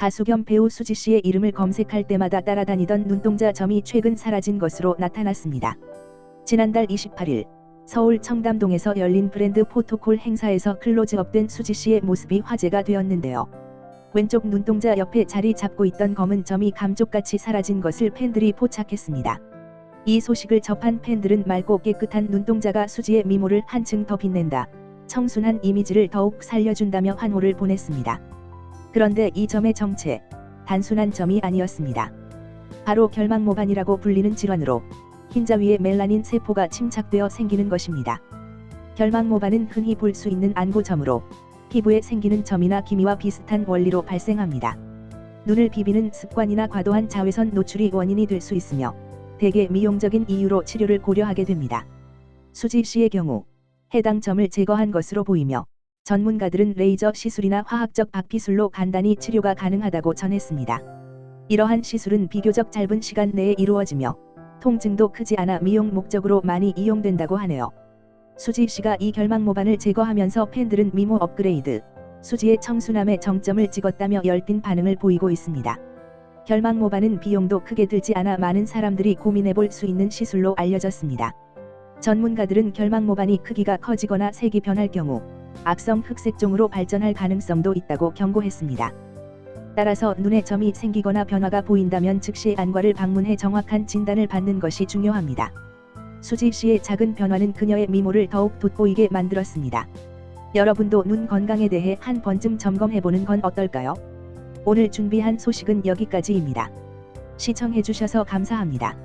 가수 겸 배우 수지 씨의 이름을 검색할 때마다 따라다니던 눈동자 점이 최근 사라진 것으로 나타났습니다. 지난달 28일 서울 청담동에서 열린 브랜드 포토콜 행사에서 클로즈업된 수지 씨의 모습이 화제가 되었는데요. 왼쪽 눈동자 옆에 자리 잡고 있던 검은 점이 감쪽같이 사라진 것을 팬들이 포착했습니다. 이 소식을 접한 팬들은 맑고 깨끗한 눈동자가 수지의 미모를 한층 더 빛낸다. 청순한 이미지를 더욱 살려준다며 환호를 보냈습니다. 그런데 이 점의 정체, 단순한 점이 아니었습니다. 바로 결막모반이라고 불리는 질환으로 흰자 위에 멜라닌 세포가 침착되어 생기는 것입니다. 결막모반은 흔히 볼 수 있는 안구점으로 피부에 생기는 점이나 기미와 비슷한 원리로 발생합니다. 눈을 비비는 습관이나 과도한 자외선 노출이 원인이 될 수 있으며 대개 미용적인 이유로 치료를 고려하게 됩니다. 수지 씨의 경우 해당 점을 제거한 것으로 보이며 전문가들은 레이저 시술이나 화학적 박피술로 간단히 치료가 가능하다고 전했습니다. 이러한 시술은 비교적 짧은 시간 내에 이루어지며 통증도 크지 않아 미용 목적으로 많이 이용된다고 하네요. 수지 씨가 이 결막 모반을 제거하면서 팬들은 미모 업그레이드, 수지의 청순함에 정점을 찍었다며 열띤 반응을 보이고 있습니다. 결막 모반은 비용도 크게 들지 않아 많은 사람들이 고민해 볼 수 있는 시술로 알려졌습니다. 전문가들은 결막 모반이 크기가 커지거나 색이 변할 경우 악성 흑색종으로 발전할 가능성도 있다고 경고했습니다. 따라서 눈에 점이 생기거나 변화가 보인다면 즉시 안과를 방문해 정확한 진단을 받는 것이 중요합니다. 수지 씨의 작은 변화는 그녀의 미모를 더욱 돋보이게 만들었습니다. 여러분도 눈 건강에 대해 한 번쯤 점검해보는 건 어떨까요? 오늘 준비한 소식은 여기까지입니다. 시청해주셔서 감사합니다.